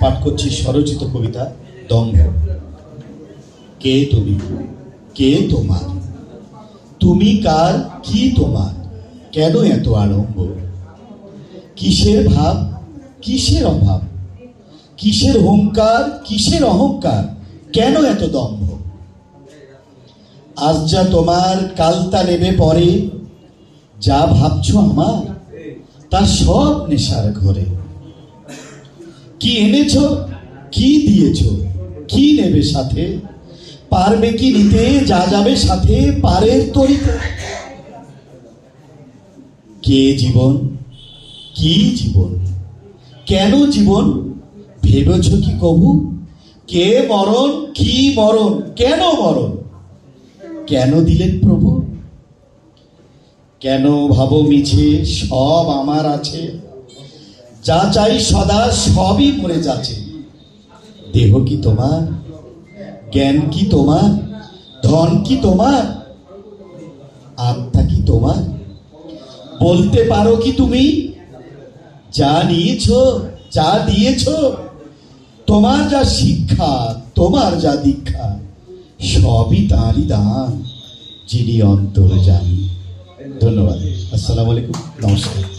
পাঠ করছি স্বরচিত কবিতা দম্ভ কে তুমি? কে তোমার? তুমি কার? কি তোমার? কেন এত আড়ম্ব কিসের ভাব? কিসের অভাব? কিসের হুঙ্কার? কিসের অহংকার? কেন এত দম্ভ আজ যা তোমার কালতা নেবে পরে যা ভাবছ আমার তা সব নেশার ঘরে। কি এনেছ? কি দিয়েছ? কি নেবে সাথে? পারবে কি নিতে? যা যাবে সাথে পারের তরিতে। কে জীবন? কি জীবন? কেন জীবন? ভেবেছ কি কবু? কে মরণ? কি মরণ? কেন মরণ? কেন দিলেন প্রভু? কেন ভাবো মিছে? সব আমার আছে। যা চাই সদা সবই মরে যাচ্ছে। দেহ কি তোমার? জ্ঞান কি তোমার? ধন কি তোমার? আত্মা কি তোমার? বলতে পারো কি তুমি? যা নিয়েছ, যা দিয়েছ, তোমার যা শিক্ষা, তোমার যা দীক্ষা, সবই তাঁরই দান যিনি অন্তর জানি ধন্যবাদ। আসসালামু আলাইকুম। নমস্কার।